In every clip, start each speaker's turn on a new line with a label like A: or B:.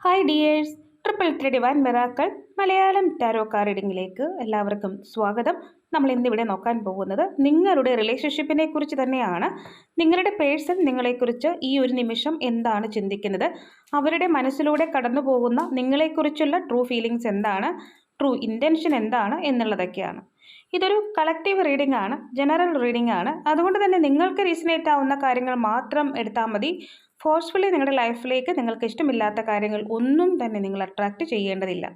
A: Hi dears triple three divine miracles Malayalam tarot കാർഡിങ്ങിലേക്ക് എല്ലാവർക്കും സ്വാഗതം. നമ്മൾ ഇന്നിവിടെ നോക്കാൻ പോകുന്നത് നിങ്ങളുടെ റിലേഷൻഷിപ്പിനെ കുറിച്ച് തന്നെയാണ്. നിങ്ങളുടെ പേഴ്സൺ നിങ്ങളെക്കുറിച്ച് ഈ ഒരു നിമിഷം എന്താണ് ചിന്തിക്കുന്നത്? അവരുടെ മനസ്സിലൂടെ കടന്നു പോകുന്ന നിങ്ങളെക്കുറിച്ചുള്ള ട്രൂ ഫീലിങ്സ് എന്താണ്? ട്രൂ ഇന്റൻഷൻ എന്താണ്? എന്നുള്ളതൊക്കെയാണ്. ഇതൊരു കളക്റ്റീവ് റീഡിംഗ് ആണ് ജനറൽ റീഡിംഗ് ആണ്. അതുകൊണ്ട് തന്നെ നിങ്ങൾക്ക് റീസണേറ്റ് ആവുന്ന കാര്യങ്ങൾ മാത്രം എടുത്താൽ മതി. ഫോഴ്സ്ഫുള്ളി നിങ്ങളുടെ ലൈഫിലേക്ക് നിങ്ങൾക്ക് ഇഷ്ടമില്ലാത്ത കാര്യങ്ങൾ ഒന്നും തന്നെ നിങ്ങൾ അട്രാക്റ്റ് ചെയ്യേണ്ടതില്ല.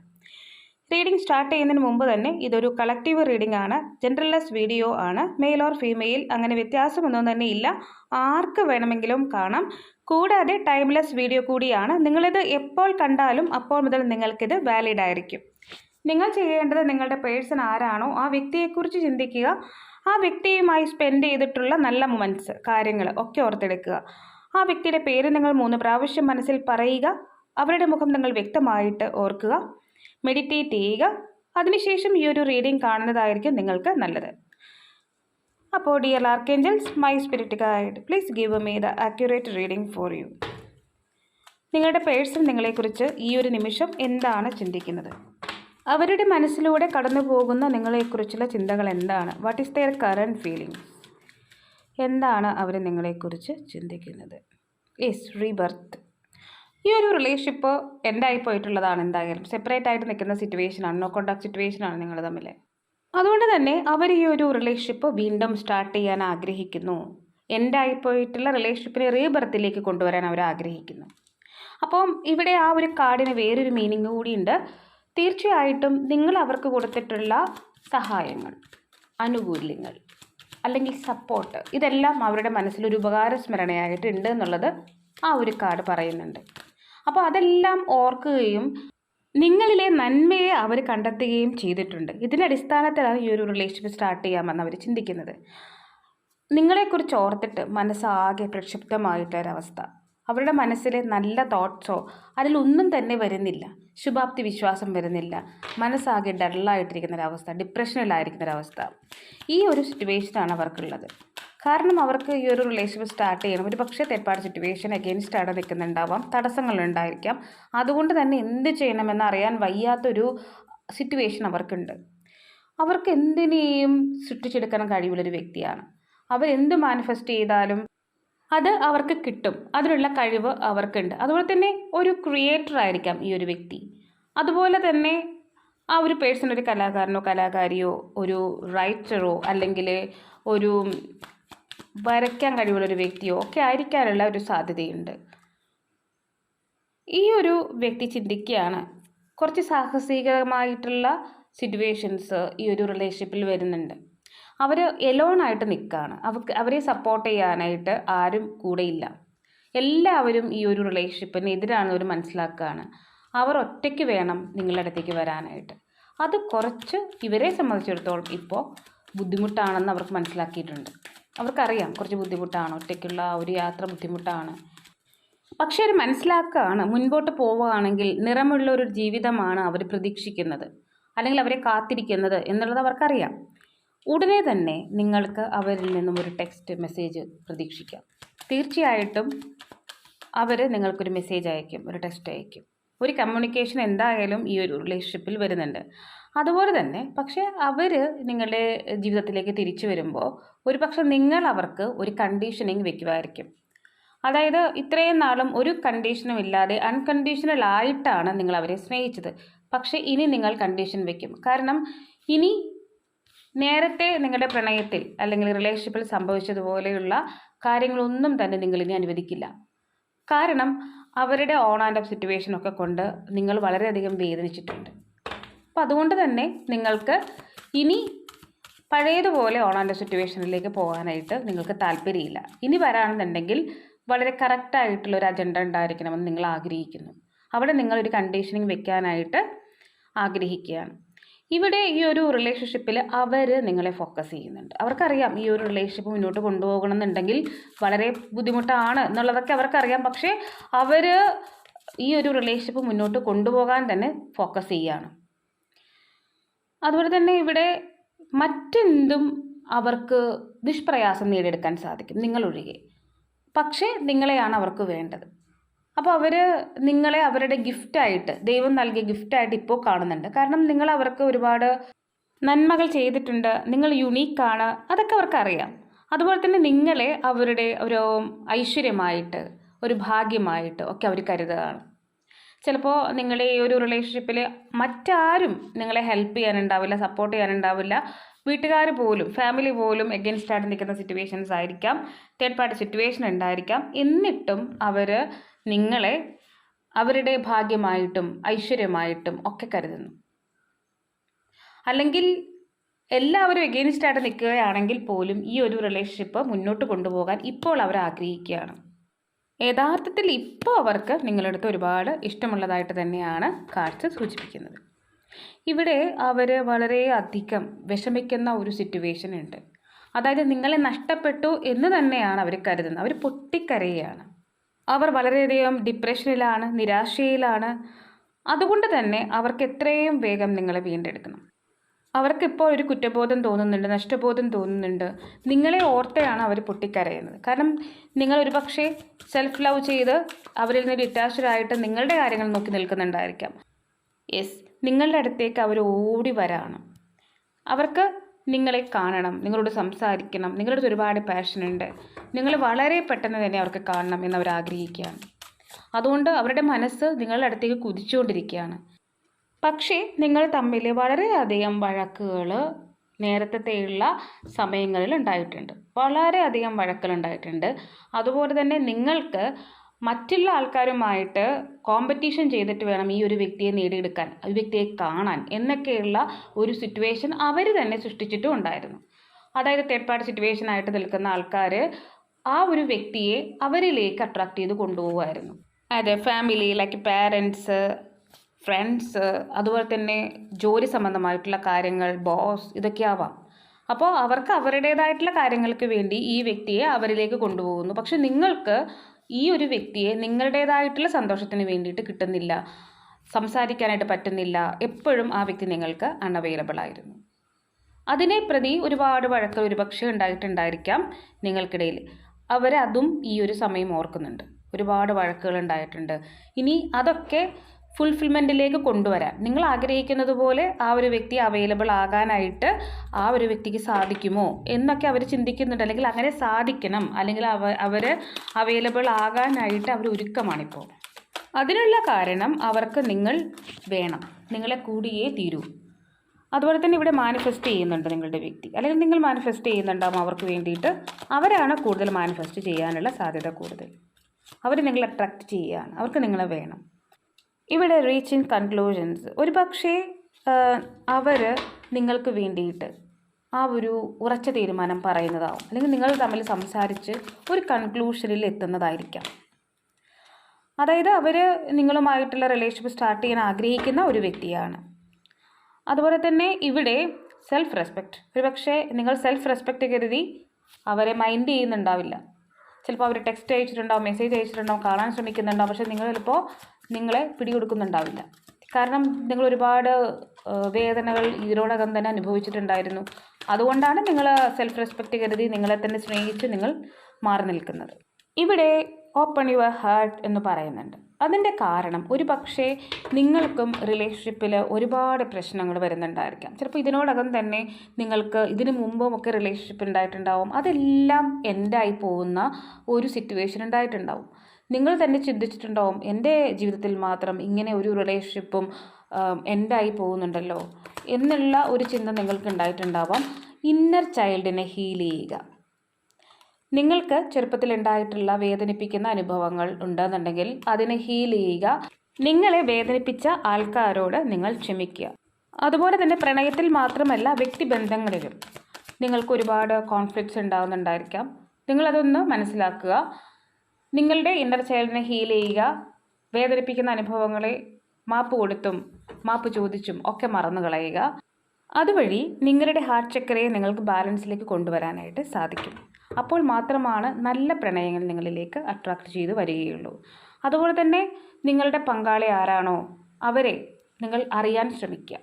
A: റീഡിംഗ് സ്റ്റാർട്ട് ചെയ്യുന്നതിന് മുമ്പ് തന്നെ ഇതൊരു കളക്റ്റീവ് റീഡിംഗ് ആണ്. ജനറലസ് വീഡിയോ ആണ്. മെയിൽ ഓർ ഫീമെയിൽ അങ്ങനെ വ്യത്യാസമൊന്നും തന്നെ ഇല്ല. ആർക്ക് വേണമെങ്കിലും കാണാം. കൂടാതെ ടൈംലെസ് വീഡിയോ കൂടിയാണ്. നിങ്ങളിത് എപ്പോൾ കണ്ടാലും അപ്പോൾ മുതൽ നിങ്ങൾക്കിത് വാലിഡ് ആയിരിക്കും. നിങ്ങൾ ചെയ്യേണ്ടത് നിങ്ങളുടെ പേഴ്സൺ ആരാണോ ആ വ്യക്തിയെക്കുറിച്ച് ചിന്തിക്കുക. ആ വ്യക്തിയുമായി സ്പെൻഡ് ചെയ്തിട്ടുള്ള നല്ല മൊമെന്റ്സ് കാര്യങ്ങൾ ഒക്കെ ഓർത്തെടുക്കുക. ആ വ്യക്തിയുടെ പേര് നിങ്ങൾ മൂന്ന് പ്രാവശ്യം മനസ്സിൽ പറയുക. അവരുടെ മുഖം നിങ്ങൾ വ്യക്തമായിട്ട് ഓർക്കുക. മെഡിറ്റേറ്റ് ചെയ്യുക. അതിനുശേഷം ഈ ഒരു റീഡിംഗ് കാണുന്നതായിരിക്കും നിങ്ങൾക്ക് നല്ലത്. അപ്പോൾ dear archangels my spirit guide please give me the accurate reading for you നിങ്ങളുടെ പേഴ്സൺ നിങ്ങളെക്കുറിച്ച് ഈ ഒരു നിമിഷം എന്താണ് ചിന്തിക്കുന്നത്? അവരുടെ മനസ്സിലൂടെ കടന്നു പോകുന്ന നിങ്ങളെക്കുറിച്ചുള്ള ചിന്തകൾ എന്താണ്? What is their current feelings എന്താണ് അവർ നിങ്ങളെക്കുറിച്ച് ചിന്തിക്കുന്നത്? ഈസ് റീബർത്ത് ഈ ഒരു റിലേഷൻഷിപ്പ് എൻഡായി പോയിട്ടുള്ളതാണ് എന്തായാലും? സെപ്പറേറ്റ് ആയിട്ട് നിൽക്കുന്ന സിറ്റുവേഷനാണ് നോ കോണ്ടാക്ട് സിറ്റുവേഷനാണ് നിങ്ങൾ തമ്മിൽ. അതുകൊണ്ട് തന്നെ അവർ ഈ ഒരു റിലേഷൻഷിപ്പ് വീണ്ടും സ്റ്റാർട്ട് ചെയ്യാൻ ആഗ്രഹിക്കുന്നു. എൻഡായി പോയിട്ടുള്ള റിലേഷൻഷിപ്പിനെ റീബർത്തിലേക്ക് കൊണ്ടുവരാൻ അവർ ആഗ്രഹിക്കുന്നു. അപ്പം ഇവിടെ ആ ഒരു കാർഡിന് വേറൊരു മീനിങ് കൂടിയുണ്ട് തീർച്ചയായിട്ടും നിങ്ങൾ അവർക്ക് കൊടുത്തിട്ടുള്ള സഹായങ്ങൾ ആനുകൂല്യങ്ങൾ. അല്ലെങ്കിൽ സപ്പോർട്ട് ഇതെല്ലാം അവരുടെ മനസ്സിൽ മനസ്സിലൊരു ഉപകാര സ്മരണയായിട്ടുണ്ട് എന്നുള്ളത് ആ ഒരു കാർഡ് പറയുന്നുണ്ട്. അപ്പോൾ അതെല്ലാം ഓർക്കുകയും നിങ്ങളിലെ നന്മയെ അവർ കണ്ടെത്തുകയും ചെയ്തിട്ടുണ്ട്. ഇതിന്റെ അടിസ്ഥാനത്തിലാണ് ഈ ഒരു റിലേഷൻഷിപ്പ് സ്റ്റാർട്ട് ചെയ്യാമെന്ന് അവർ ചിന്തിക്കുന്നത്. നിങ്ങളെക്കുറിച്ച് ഓർത്തിട്ട് മനസ്സാകെ പ്രക്ഷുബ്ധമായിട്ടൊരവസ്ഥ. അവരുടെ മനസ്സിലെ നല്ല തോട്ട്സോ അതിലൊന്നും തന്നെ വരുന്നില്ല. ശുഭാപ്തി വിശ്വാസം വരുന്നില്ല. മനസ്സാകെ ഡള്ളായിട്ടിരിക്കുന്ന ഒരവസ്ഥ ഡിപ്രഷനിലായിരിക്കുന്ന ഒരവസ്ഥ ഈ ഒരു സിറ്റുവേഷനാണ് അവർക്കുള്ളത്. കാരണം അവർക്ക് ഈ ഒരു റിലേഷൻഷിപ്പ് സ്റ്റാർട്ട് ചെയ്യണം. ഒരു പക്ഷേ തെറ്റാട് സിറ്റുവേഷൻ അഗെയിൻസ്റ്റ് ആണ് നിൽക്കുന്നുണ്ടാവാം. തടസ്സങ്ങളുണ്ടായിരിക്കാം അതുകൊണ്ട് തന്നെ എന്ത് ചെയ്യണമെന്ന് അറിയാൻ വയ്യാത്തൊരു സിറ്റുവേഷൻ അവർക്കുണ്ട്. അവർക്ക് എന്തിനേയും സൃഷ്ടിച്ചെടുക്കാൻ കഴിവുള്ളൊരു വ്യക്തിയാണ്. അവരെന്ത് മാനിഫെസ്റ്റ് ചെയ്താലും അത് അവർക്ക് കിട്ടും. അതിനുള്ള കഴിവ് അവർക്കുണ്ട്. അതുപോലെ തന്നെ ഒരു ക്രിയേറ്റർ ആയിരിക്കാം ഈ ഒരു വ്യക്തി. അതുപോലെ തന്നെ ആ ഒരു പേഴ്സൺ ഒരു കലാകാരനോ കലാകാരിയോ ഒരു റൈറ്ററോ അല്ലെങ്കിൽ ഒരു വരയ്ക്കാൻ കഴിവുള്ള ഒരു വ്യക്തിയോ ഒക്കെ ആയിരിക്കാനുള്ള ഒരു സാധ്യതയുണ്ട്. ഈ ഒരു വ്യക്തി ചിന്തിക്കുകയാണ് കുറച്ച് സാഹസികമായിട്ടുള്ള സിറ്റുവേഷൻസ് ഈ ഒരു റിലേഷൻഷിപ്പിൽ വരുന്നുണ്ട്. അവർ എലോണായിട്ട് നിൽക്കുകയാണ് അവർക്ക് അവരെ സപ്പോർട്ട് ചെയ്യാനായിട്ട് ആരും കൂടെയില്ല എല്ലാവരും ഈ ഒരു റിലേഷൻഷിപ്പിന് എതിരാണെന്ന് അവർ മനസ്സിലാക്കുകയാണ് അവർ ഒറ്റയ്ക്ക് വേണം നിങ്ങളുടെ അടുത്തേക്ക് വരാനായിട്ട്. അത് കുറച്ച് ഇവരെ സംബന്ധിച്ചിടത്തോളം ഇപ്പോൾ ബുദ്ധിമുട്ടാണെന്ന് അവർക്ക് മനസ്സിലാക്കിയിട്ടുണ്ട്. അവർക്കറിയാം കുറച്ച് ബുദ്ധിമുട്ടാണ് ഒറ്റയ്ക്കുള്ള ഒരു യാത്ര ബുദ്ധിമുട്ടാണ്. പക്ഷേ അവർ മനസ്സിലാക്കുകയാണ് മുൻപോട്ട് പോവുകയാണെങ്കിൽ നിറമുള്ള ഒരു ജീവിതമാണ് അവർ പ്രതീക്ഷിക്കുന്നത്. അല്ലെങ്കിൽ അവരെ കാത്തിരിക്കുന്നത് എന്നുള്ളത് അവർക്കറിയാം. ഉടനെ തന്നെ നിങ്ങൾക്ക് അവരിൽ നിന്നും ഒരു ടെക്സ്റ്റ് മെസ്സേജ് പ്രതീക്ഷിക്കാം. തീർച്ചയായിട്ടും അവർ നിങ്ങൾക്കൊരു മെസ്സേജ് അയക്കും ഒരു ടെക്സ്റ്റ് അയക്കും ഒരു കമ്മ്യൂണിക്കേഷൻ എന്തായാലും ഈ ഒരു റിലേഷൻഷിപ്പിൽ വരുന്നുണ്ട്. അതുപോലെ തന്നെ പക്ഷേ അവർ നിങ്ങളുടെ ജീവിതത്തിലേക്ക് തിരിച്ചു വരുമ്പോൾ ഒരു പക്ഷേ നിങ്ങൾ അവർക്ക് ഒരു കണ്ടീഷനിങ് വെക്കുമായിരിക്കും അതായത് ഇത്രയും നാളും ഒരു കണ്ടീഷനും ഇല്ലാതെ അൺകണ്ടീഷണൽ ആയിട്ടാണ് നിങ്ങൾ അവരെ സ്നേഹിച്ചത്. പക്ഷേ ഇനി നിങ്ങൾ കണ്ടീഷൻ വെക്കും. കാരണം ഇനി നേരത്തെ നിങ്ങളുടെ പ്രണയത്തിൽ അല്ലെങ്കിൽ റിലേഷൻഷിപ്പിൽ സംഭവിച്ചതുപോലെയുള്ള കാര്യങ്ങളൊന്നും തന്നെ നിങ്ങൾ ഇനി അനുവദിക്കില്ല. കാരണം അവരുടെ ഓൺ ആൻഡ് ഓഫ് സിറ്റുവേഷനൊക്കെ കൊണ്ട് നിങ്ങൾ വളരെയധികം വേദനിച്ചിട്ടുണ്ട്. അപ്പം അതുകൊണ്ട് തന്നെ നിങ്ങൾക്ക് ഇനി പഴയതുപോലെ ഓൺ ആൻഡ് ഓഫ് സിറ്റുവേഷനിലേക്ക് പോകാനായിട്ട് നിങ്ങൾക്ക് താല്പര്യമില്ല. ഇനി വരാണെന്നുണ്ടെങ്കിൽ വളരെ കറക്റ്റായിട്ടുള്ള ഒരു അജണ്ട ഉണ്ടായിരിക്കണമെന്ന് നിങ്ങൾ ആഗ്രഹിക്കുന്നു. അവിടെ നിങ്ങളൊരു കണ്ടീഷനിങ് വെക്കാനായിട്ട് ആഗ്രഹിക്കുകയാണ്. ഇവിടെ ഈ ഒരു റിലേഷൻഷിപ്പിൽ അവർ നിങ്ങളെ ഫോക്കസ് ചെയ്യുന്നുണ്ട്. അവർക്കറിയാം ഈ ഒരു റിലേഷൻഷിപ്പ് മുന്നോട്ട് കൊണ്ടുപോകണം എന്നുണ്ടെങ്കിൽ വളരെ ബുദ്ധിമുട്ടാണ് എന്നുള്ളതൊക്കെ അവർക്കറിയാം. പക്ഷേ അവർ ഈ ഒരു റിലേഷൻഷിപ്പ് മുന്നോട്ട് കൊണ്ടുപോകാൻ തന്നെ ഫോക്കസ് ചെയ്യുകയാണ്. അതുപോലെ തന്നെ ഇവിടെ മറ്റെന്തും അവർക്ക് നിഷ്പ്രയാസം നേടിയെടുക്കാൻ സാധിക്കും നിങ്ങളൊഴികെ. പക്ഷേ നിങ്ങളെയാണ് അവർക്ക് വേണ്ടത്. അപ്പോൾ അവർ നിങ്ങളെ അവരുടെ ഗിഫ്റ്റായിട്ട് ദൈവം നൽകിയ ഗിഫ്റ്റായിട്ട് ഇപ്പോൾ കാണുന്നുണ്ട്. കാരണം നിങ്ങൾ അവർക്ക് ഒരുപാട് നന്മകൾ ചെയ്തിട്ടുണ്ട്. നിങ്ങൾ യുണീക്കാണ് അതൊക്കെ അവർക്കറിയാം അതുപോലെ തന്നെ നിങ്ങളെ അവരുടെ ഒരു ഐശ്വര്യമായിട്ട് ഒരു ഭാഗ്യമായിട്ട് ഒക്കെ അവർ കരുതുകയാണ്. ചിലപ്പോൾ നിങ്ങളുടെ ഈ ഒരു റിലേഷൻഷിപ്പിൽ മറ്റാരും നിങ്ങളെ ഹെൽപ്പ് ചെയ്യാനുണ്ടാവില്ല സപ്പോർട്ട് ചെയ്യാനുണ്ടാവില്ല. വീട്ടുകാർ പോലും ഫാമിലി പോലും എഗൻസ്റ്റ് ആയിട്ട് നിൽക്കുന്ന സിറ്റുവേഷൻസ് ആയിരിക്കാം. തേർഡ് പാർട്ടി സിറ്റുവേഷൻ ഉണ്ടായിരിക്കാം. എന്നിട്ടും അവർ നിങ്ങളെ അവരുടെ ഭാഗ്യമായിട്ടും ഐശ്വര്യമായിട്ടും ഒക്കെ കരുതുന്നു. അല്ലെങ്കിൽ എല്ലാവരും എഗെയിൻസ്റ്റ് ആയിട്ട് നിൽക്കുകയാണെങ്കിൽ പോലും ഈ ഒരു റിലേഷൻഷിപ്പ് മുന്നോട്ട് കൊണ്ടുപോകാൻ ഇപ്പോൾ അവർ ആഗ്രഹിക്കുകയാണ്. യഥാർത്ഥത്തിൽ ഇപ്പോൾ അവർക്ക് നിങ്ങളടുത്ത് ഒരുപാട് ഇഷ്ടമുള്ളതായിട്ട് തന്നെയാണ് കാഴ്ച സൂചിപ്പിക്കുന്നത്. ഇവിടെ അവർ വളരെയധികം വിഷമിക്കുന്ന ഒരു സിറ്റുവേഷൻ ഉണ്ട്. അതായത് നിങ്ങളെ നഷ്ടപ്പെട്ടു എന്ന് തന്നെയാണ് അവർ കരുതുന്നത്. അവർ പൊട്ടിക്കരയാണ്. അവർ വളരെയധികം ഡിപ്രഷനിലാണ് നിരാശയിലാണ്. അതുകൊണ്ട് തന്നെ അവർക്ക് എത്രയും വേഗം നിങ്ങളെ വീണ്ടെടുക്കണം. അവർക്കിപ്പോൾ ഒരു കുറ്റബോധം തോന്നുന്നുണ്ട് നഷ്ടബോധം തോന്നുന്നുണ്ട്. നിങ്ങളെ ഓർത്തെയാണ് അവർ പൊട്ടിക്കരയുന്നത്. കാരണം നിങ്ങൾ ഒരുപക്ഷെ സെൽഫ് ലവ് ചെയ്ത് അവരിൽ നിന്ന് ഡിറ്റാച്ചഡായിട്ട് നിങ്ങളുടെ കാര്യങ്ങൾ നോക്കി നിൽക്കുന്നുണ്ടായിരിക്കാം. യെസ് നിങ്ങളുടെ അടുത്തേക്ക് അവർ ഓടി വരാണ്. അവർക്ക് നിങ്ങളെ കാണണം നിങ്ങളോട് സംസാരിക്കണം നിങ്ങളുടെ ഒരുപാട് പാഷനുണ്ട് നിങ്ങൾ വളരെ പെട്ടെന്ന് തന്നെ അവർക്ക് കാണണം എന്ന് അവർ ആഗ്രഹിക്കുകയാണ് അതുകൊണ്ട് അവരുടെ മനസ്സ് നിങ്ങളുടെ അടുത്തേക്ക് കുതിച്ചുകൊണ്ടിരിക്കുകയാണ്. പക്ഷേ നിങ്ങൾ തമ്മിൽ വളരെയധികം വഴക്കുകൾ നേരത്തെയുള്ള സമയങ്ങളിൽ ഉണ്ടായിട്ടുണ്ട്. വളരെയധികം വഴക്കുകൾ ഉണ്ടായിട്ടുണ്ട്. അതുപോലെ തന്നെ നിങ്ങൾക്ക് മറ്റുള്ള ആൾക്കാരുമായിട്ട് കോമ്പറ്റീഷൻ ചെയ്തിട്ട് വേണം ഈ ഒരു വ്യക്തിയെ നേടിയെടുക്കാൻ ഈ വ്യക്തിയെ കാണാൻ എന്നൊക്കെയുള്ള ഒരു സിറ്റുവേഷൻ അവർ തന്നെ സൃഷ്ടിച്ചിട്ടും ഉണ്ടായിരുന്നു. അതായത് തേർഡ് പാർട്ടി സിറ്റുവേഷൻ ആയിട്ട് നിൽക്കുന്ന ആൾക്കാർ ആ ഒരു വ്യക്തിയെ അവരിലേക്ക് അട്രാക്ട് ചെയ്ത് കൊണ്ടുപോകുമായിരുന്നു അതെ ഫാമിലി ലൈക്ക് പാരൻസ് ഫ്രണ്ട്സ് അതുപോലെ തന്നെ ജോലി സംബന്ധമായിട്ടുള്ള കാര്യങ്ങൾ ബോസ് ഇതൊക്കെ ആവാം. അപ്പോൾ അവർക്ക് അവരുടേതായിട്ടുള്ള കാര്യങ്ങൾക്ക് വേണ്ടി ഈ വ്യക്തിയെ അവരിലേക്ക് കൊണ്ടുപോകുന്നു. പക്ഷെ നിങ്ങൾക്ക് ഈ ഒരു വ്യക്തിയെ നിങ്ങളുടേതായിട്ടുള്ള സന്തോഷത്തിന് വേണ്ടിയിട്ട് കിട്ടുന്നില്ല. സംസാരിക്കാനായിട്ട് പറ്റുന്നില്ല. എപ്പോഴും ആ വ്യക്തി നിങ്ങൾക്ക് അൺഅവൈലബിൾ ആയിരുന്നു. അതിനെ പ്രതി ഒരുപാട് വഴക്കൽ ഒരുപക്ഷെ ഉണ്ടായിട്ടുണ്ടായിരിക്കാം നിങ്ങൾക്കിടയിൽ. അവരതും ഈ ഒരു സമയം ഓർക്കുന്നുണ്ട്. ഒരുപാട് വഴക്കുകൾ ഉണ്ടായിട്ടുണ്ട്. ഇനി അതൊക്കെ ഫുൾഫിൽമെന്റിലേക്ക് കൊണ്ടുവരാൻ. നിങ്ങൾ ആഗ്രഹിക്കുന്നത് പോലെ ആ ഒരു വ്യക്തി അവൈലബിൾ ആകാനായിട്ട് ആ ഒരു വ്യക്തിക്ക് സാധിക്കുമോ എന്നൊക്കെ അവർ ചിന്തിക്കുന്നുണ്ട്. അല്ലെങ്കിൽ അങ്ങനെ സാധിക്കണം. അല്ലെങ്കിൽ അവ അവർ അവൈലബിൾ ആകാനായിട്ട് അവർ ഒരുക്കമാണിപ്പോൾ. അതിനുള്ള കാരണം അവർക്ക് നിങ്ങൾ വേണം. നിങ്ങളെ കൂടിയേ തീരൂ. അതുപോലെ തന്നെ ഇവിടെ മാനിഫെസ്റ്റ് ചെയ്യുന്നുണ്ട് നിങ്ങളുടെ വ്യക്തി. അല്ലെങ്കിൽ നിങ്ങൾ മാനിഫെസ്റ്റ് ചെയ്യുന്നുണ്ടാവും അവർക്ക് വേണ്ടിയിട്ട്. അവരാണ് കൂടുതൽ മാനിഫെസ്റ്റ് ചെയ്യാനുള്ള സാധ്യത കൂടുതൽ. അവർ നിങ്ങളെ അട്രാക്റ്റ് ചെയ്യുകയാണ്. അവർക്ക് നിങ്ങളെ വേണം. ഇവിടെ റീച്ച് ഇൻ കൺക്ലൂഷൻസ് ഒരു പക്ഷേ അവർ നിങ്ങൾക്ക് വേണ്ടിയിട്ട് ആ ഒരു ഉറച്ച തീരുമാനം പറയുന്നതാവും. അല്ലെങ്കിൽ നിങ്ങൾ തമ്മിൽ സംസാരിച്ച് ഒരു കൺക്ലൂഷനിൽ എത്തുന്നതായിരിക്കാം. അതായത് അവർ നിങ്ങളുമായിട്ടുള്ള റിലേഷൻഷിപ്പ് സ്റ്റാർട്ട് ചെയ്യാൻ ആഗ്രഹിക്കുന്ന ഒരു വ്യക്തിയാണ്. അതുപോലെ തന്നെ ഇവിടെ സെൽഫ് റെസ്പെക്റ്റ് ഒരുപക്ഷെ നിങ്ങൾ സെൽഫ് റെസ്പെക്റ്റ് കരുതി അവരെ മൈൻഡ് ചെയ്യുന്നുണ്ടാവില്ല. ചിലപ്പോൾ അവർ ടെക്സ്റ്റ് അയച്ചിട്ടുണ്ടാവും മെസ്സേജ് അയച്ചിട്ടുണ്ടാവും കാണാൻ ശ്രമിക്കുന്നുണ്ടാവും. പക്ഷേ നിങ്ങൾ ചിലപ്പോൾ നിങ്ങളെ പിടികൊടുക്കുന്നുണ്ടാവില്ല. കാരണം നിങ്ങൾ ഒരുപാട് വേദനകൾ ഇതിനോടകം തന്നെ അനുഭവിച്ചിട്ടുണ്ടായിരുന്നു. അതുകൊണ്ടാണ് നിങ്ങൾ സെൽഫ് റെസ്പെക്റ്റ് കരുതി നിങ്ങളെ തന്നെ സ്നേഹിച്ച് നിങ്ങൾ മാറി നിൽക്കുന്നത്. ഇവിടെ ഓപ്പൺ യുവർ ഹാർട്ട് എന്ന് പറയുന്നുണ്ട്. അതിന്റെ കാരണം ഒരു പക്ഷേ നിങ്ങൾക്കും റിലേഷൻഷിപ്പിൽ ഒരുപാട് പ്രശ്നങ്ങൾ വരുന്നുണ്ടായിരിക്കാം. ചിലപ്പോൾ ഇതിനോടകം തന്നെ നിങ്ങൾക്ക് ഇതിനു മുമ്പും ഒക്കെ റിലേഷൻഷിപ്പ് ഉണ്ടായിട്ടുണ്ടാവും. അതെല്ലാം എൻഡായി പോകുന്ന ഒരു സിറ്റുവേഷൻ ഉണ്ടായിട്ടുണ്ടാവും. നിങ്ങൾ തന്നെ ചിന്തിച്ചിട്ടുണ്ടാവും എന്റെ ജീവിതത്തിൽ മാത്രം ഇങ്ങനെ ഒരു റിലേഷൻഷിപ്പും എൻഡായി പോകുന്നുണ്ടല്ലോ എന്നുള്ള ഒരു ചിന്ത നിങ്ങൾക്ക് ഉണ്ടായിട്ടുണ്ടാവാം. ഇന്നർ ചൈൽഡിനെ ഹീൽ ചെയ്യുക. നിങ്ങൾക്ക് ചെറുപ്പത്തിൽ ഉണ്ടായിട്ടുള്ള വേദനിപ്പിക്കുന്ന അനുഭവങ്ങൾ ഉണ്ടെന്നുണ്ടെങ്കിൽ അതിനെ ഹീൽ ചെയ്യുക. നിങ്ങളെ വേദനിപ്പിച്ച ആൾക്കാരോട് നിങ്ങൾ ക്ഷമിക്കുക. അതുപോലെ തന്നെ പ്രണയത്തിൽ മാത്രമല്ല വ്യക്തിബന്ധങ്ങളിലും നിങ്ങൾക്ക് ഒരുപാട് കോൺഫ്ലിക്ട്സ് ഉണ്ടാകുന്നുണ്ടായിരിക്കാം നിങ്ങളതൊന്ന് മനസ്സിലാക്കുക. നിങ്ങളുടെ ഇന്നർ ചൈൽഡിനെ ഹീൽ ചെയ്യുക വേദനിപ്പിക്കുന്ന അനുഭവങ്ങളെ മാപ്പ് കൊടുത്തും മാപ്പ് ചോദിച്ചും ഒക്കെ മറന്നു കളയുക. അതുവഴി നിങ്ങളുടെ ഹാർട്ട് ചക്കരയെ നിങ്ങൾക്ക് ബാലൻസിലേക്ക് കൊണ്ടുവരാനായിട്ട് സാധിക്കും. അപ്പോൾ മാത്രമാണ് നല്ല പ്രണയങ്ങൾ നിങ്ങളിലേക്ക് അട്രാക്റ്റ് ചെയ്ത് വരികയുള്ളൂ. അതുപോലെ തന്നെ നിങ്ങളുടെ പങ്കാളി ആരാണോ അവരെ നിങ്ങൾ അറിയാൻ ശ്രമിക്കുക.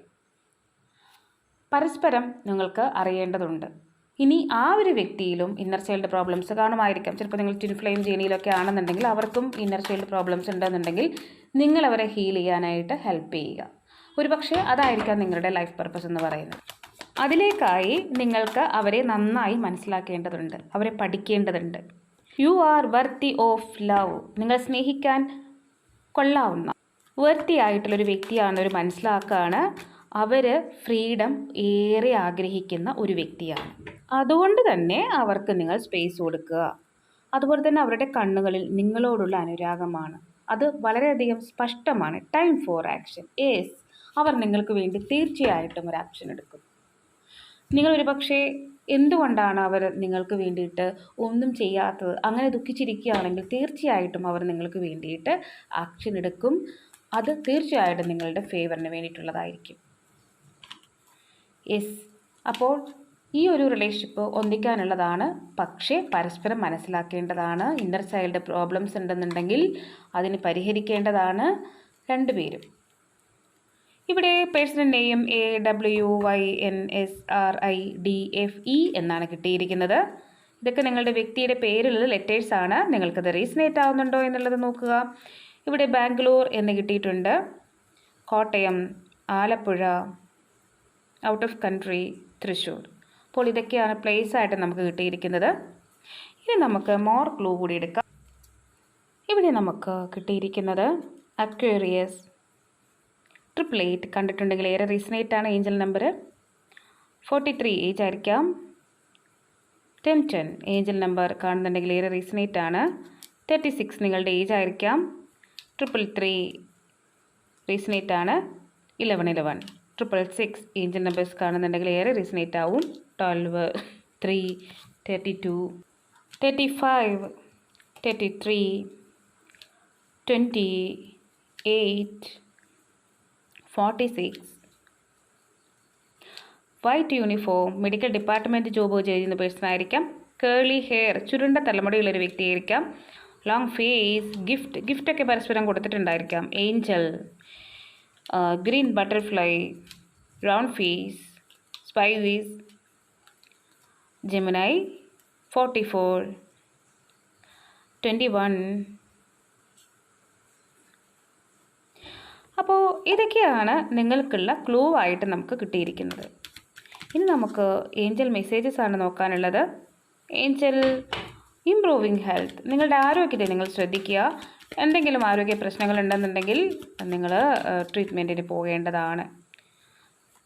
A: പരസ്പരം നിങ്ങൾക്ക് അറിയേണ്ടതുണ്ട്. ഇനി ആ ഒരു വ്യക്തിയിലും ഇന്നർ ചൈൽഡ് പ്രോബ്ലംസ് കാണുമായിരിക്കാം. ചിലപ്പോൾ നിങ്ങൾ ട്വിൻ ഫ്ലെയിം ജേണിയിലൊക്കെ ആണെന്നുണ്ടെങ്കിൽ അവർക്കും ഇന്നർ ചൈൽഡ് പ്രോബ്ലംസ് ഉണ്ടെന്നുണ്ടെങ്കിൽ നിങ്ങൾ അവരെ ഹീൽ ചെയ്യാനായിട്ട് ഹെൽപ്പ് ചെയ്യുക. ഒരുപക്ഷെ അതായിരിക്കാം നിങ്ങളുടെ ലൈഫ് പർപ്പസ് എന്ന് പറയുന്നത്. അതിലേക്കായി നിങ്ങൾക്ക് അവരെ നന്നായി മനസ്സിലാക്കേണ്ടതുണ്ട്. അവരെ പഠിക്കേണ്ടതുണ്ട്. You are worthy of love നിങ്ങൾ സ്നേഹിക്കാൻ കൊള്ളാവുന്ന വർത്തിയായിട്ടുള്ളൊരു വ്യക്തിയാണെന്നൊരു മനസ്സിലാക്കുകയാണ് അവർ ഫ്രീഡം ഏറെ ആഗ്രഹിക്കുന്ന ഒരു വ്യക്തിയാണ്. അതുകൊണ്ട് തന്നെ അവർക്ക് നിങ്ങൾ സ്പേസ് കൊടുക്കുക. അതുപോലെ തന്നെ അവരുടെ കണ്ണുകളിൽ നിങ്ങളോടുള്ള അനുരാഗമാണ്. അത് വളരെയധികം സ്പഷ്ടമാണ്. ടൈം ഫോർ ആക്ഷൻ ഏസ് അവർ നിങ്ങൾക്ക് വേണ്ടി തീർച്ചയായിട്ടും ഒരു ആക്ഷൻ എടുക്കും. നിങ്ങളൊരു പക്ഷേ എന്തുകൊണ്ടാണ് അവർ നിങ്ങൾക്ക് വേണ്ടിയിട്ട് ഒന്നും ചെയ്യാത്തത്? അങ്ങനെ ദുഃഖിച്ചിരിക്കുകയാണെങ്കിൽ തീർച്ചയായിട്ടും അവർ നിങ്ങൾക്ക് വേണ്ടിയിട്ട് ആക്ഷൻ എടുക്കും. അത് തീർച്ചയായിട്ടും നിങ്ങളുടെ ഫേവറിന് വേണ്ടിയിട്ടുള്ളതായിരിക്കും. യെസ്. അപ്പോൾ ഈ ഒരു റിലേഷൻഷിപ്പ് ഒന്നിക്കാനുള്ളതാണ്. പക്ഷേ പരസ്പരം മനസ്സിലാക്കേണ്ടതാണ്. ഇന്നർ ചൈൽഡ് പ്രോബ്ലംസ് ഉണ്ടെന്നുണ്ടെങ്കിൽ അതിന് പരിഹരിക്കേണ്ടതാണ് രണ്ടുപേരും. ഇവിടെ personal name A W Y N S R I D F E എന്നാണ് കിട്ടിയിരിക്കുന്നത്. ഇതൊക്കെ നിങ്ങളുടെ വ്യക്തിയുടെ പേരിലുള്ള ലെറ്റേഴ്സാണ് നിങ്ങൾക്കത് റീസണേറ്റ് ആവുന്നുണ്ടോ എന്നുള്ളത് നോക്കുക. ഇവിടെ ബാംഗ്ലൂർ എന്ന് കിട്ടിയിട്ടുണ്ട്. Kottayam Alappuzha out of country Thrissur. അപ്പോൾ ഇതൊക്കെയാണ് പ്ലേസ് ആയിട്ട് നമുക്ക് കിട്ടിയിരിക്കുന്നത്. ഇനി നമുക്ക് മോർ ക്ലൂ കൂടി എടുക്കാം. ഇവിടെ നമുക്ക് കിട്ടിയിരിക്കുന്നത് അക്വേറിയസ് ട്രിപ്പിൾ എയ്റ്റ് കണ്ടിട്ടുണ്ടെങ്കിൽ ഏറെ റീസണേറ്റ് ആണ് angel number forty three age ആയിരിക്കാം ടെൻ ഏഞ്ചൽ നമ്പർ കാണുന്നുണ്ടെങ്കിൽ ഏറെ റീസണേറ്റ് ആണ്. തേർട്ടി സിക്സ് നിങ്ങളുടെ ഏജ് ആയിരിക്കാം. ട്രിപ്പിൾ ത്രീ റീസണേറ്റ് ആണ്. Eleven eleven triple six angel numbers കാണുന്നുണ്ടെങ്കിൽ ഏറെ റീസണേറ്റ് ആവും. Twelve three thirty two thirty five thirty three twenty eight forty six white uniform medical department job ചെയ്യുന്ന person ആയിരിക്കാം. Curly hair ചുരുണ്ട തലമുടിയുള്ളൊരു വ്യക്തിയായിരിക്കാം. ലോങ് ഫേസ് ഗിഫ്റ്റ് ഗിഫ്റ്റൊക്കെ പരസ്പരം കൊടുത്തിട്ടുണ്ടായിരിക്കാം. Angel butterfly round fees species Gemini forty four twenty one അപ്പോൾ ഇതൊക്കെയാണ് നിങ്ങൾക്കുള്ള ക്ലൂ ആയിട്ട് നമുക്ക് കിട്ടിയിരിക്കുന്നത്. ഇനി നമുക്ക് ഏഞ്ചൽ മെസ്സേജസ് ആണ് നോക്കാനുള്ളത്. ഏഞ്ചൽ ഇംപ്രൂവിങ് ഹെൽത്ത് നിങ്ങളുടെ ആരോഗ്യത്തെ നിങ്ങൾ ശ്രദ്ധിക്കുക. എന്തെങ്കിലും ആരോഗ്യ പ്രശ്നങ്ങൾ ഉണ്ടെന്നുണ്ടെങ്കിൽ നിങ്ങൾ ട്രീറ്റ്മെന്റിന് പോകേണ്ടതാണ്.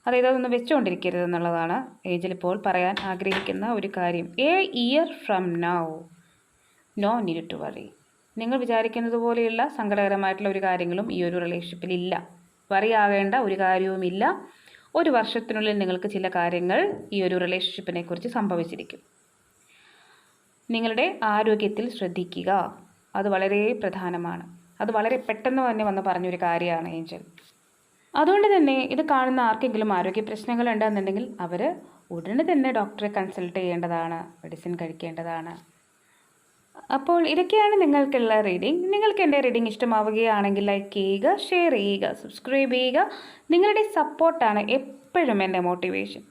A: അതായത് അതൊന്ന് വെച്ചുകൊണ്ടിരിക്കരുത് എന്നുള്ളതാണ് ഏജിൽ ഇപ്പോൾ പറയാൻ ആഗ്രഹിക്കുന്ന ഒരു കാര്യം. A year from now no need to worry നിങ്ങൾ വിചാരിക്കുന്നത് പോലെയുള്ള സങ്കടകരമായിട്ടുള്ള ഒരു കാര്യങ്ങളും ഈ ഒരു റിലേഷൻഷിപ്പിൽ ഇല്ല. വറിയാകേണ്ട ഒരു കാര്യവുമില്ല ഒരു വർഷത്തിനുള്ളിൽ നിങ്ങൾക്ക് ചില കാര്യങ്ങൾ ഈ ഒരു റിലേഷൻഷിപ്പിനെ കുറിച്ച് സംഭവിച്ചിരിക്കും. നിങ്ങളുടെ ആരോഗ്യത്തിൽ ശ്രദ്ധിക്കുക. അത് വളരെ പ്രധാനമാണ്. അത് വളരെ പെട്ടെന്ന് തന്നെ വന്ന് പറഞ്ഞൊരു കാര്യമാണ് ഏഞ്ചൽ. അതുകൊണ്ട് തന്നെ ഇത് കാണുന്ന ആർക്കെങ്കിലും ആരോഗ്യ പ്രശ്നങ്ങൾ ഉണ്ടെന്നുണ്ടെങ്കിൽ അവർ ഉടനെ തന്നെ ഡോക്ടറെ കൺസൾട്ട് ചെയ്യേണ്ടതാണ് മെഡിസിൻ കഴിക്കേണ്ടതാണ്. അപ്പോൾ ഇതൊക്കെയാണ് നിങ്ങൾക്കുള്ള റീഡിംഗ്. നിങ്ങൾക്ക് എന്റെ റീഡിംഗ് ഇഷ്ടമാവുകയാണെങ്കിൽ ലൈക്ക് ചെയ്യുക ഷെയർ ചെയ്യുക സബ്സ്ക്രൈബ് ചെയ്യുക. നിങ്ങളുടെ സപ്പോർട്ടാണ് എപ്പോഴും എന്റെ മോട്ടിവേഷൻ.